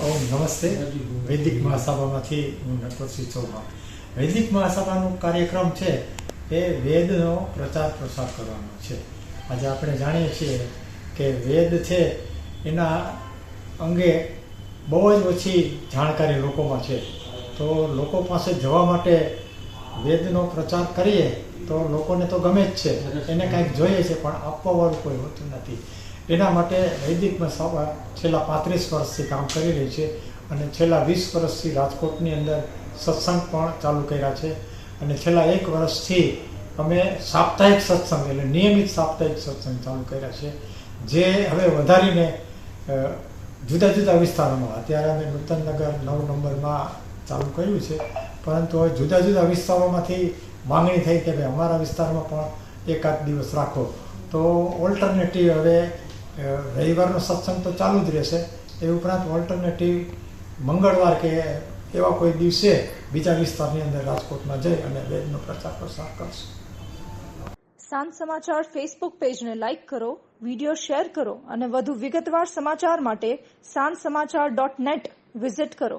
ઓમ નમસ્તે વૈદિક મહાસભામાંથી હું નટવરસિંહ ચૌહાણ વૈદિક મહાસભાનો કાર્યક્રમ છે એ વેદનો પ્રચાર પ્રસાર કરવાનો છે। આજે આપણે જાણીએ છીએ કે વેદ છે એના અંગે બહુ જ ઓછી જાણકારી લોકોમાં છે। તો લોકો પાસે જવા માટે વેદનો પ્રચાર કરીએ તો લોકોને તો ગમે જ છે। એને કાંઈક જોઈએ છે, પણ આપવાવાળું કોઈ હોતું નથી। એના માટે વૈદિક સભા છેલ્લા પાંત્રીસ વર્ષથી કામ કરી રહી છે અને છેલ્લા વીસ વર્ષથી રાજકોટની અંદર સત્સંગ પણ ચાલુ કર્યા છે. અને છેલ્લા એક વર્ષથી અમે સાપ્તાહિક સત્સંગ એટલે નિયમિત સાપ્તાહિક સત્સંગ ચાલુ કર્યા છે, જે હવે વધારીને જુદા જુદા વિસ્તારોમાં. અત્યારે અમે નૂતનનગર નવ નંબરમાં ચાલુ કર્યું છે, પરંતુ હવે જુદા જુદા વિસ્તારોમાંથી માંગણી થઈ કે ભાઈ અમારા વિસ્તારમાં પણ એકાદ દિવસ રાખો. તો ઓલ્ટરનેટિવ હવે રવિવારનો સત્સંગ તો ચાલુ જ રહેશે. એ ઉપરાંત ઓલ્ટરનેટિવ મંગળવાર કે એવા કોઈ દિવસે બીજા વિસ્તારની અંદર રાજકોટમાં જઈ અને વેદનો પ્રચાર પ્રસાર કરશે. સાંજ સમાચાર ફેસબુક પેજને લાઇક કરો વિડિયો શેર કરો અને વધુ વિગતવાર સમાચાર માટે સાંજ સમાચાર ડોટ નેટ વિઝિટ કરો.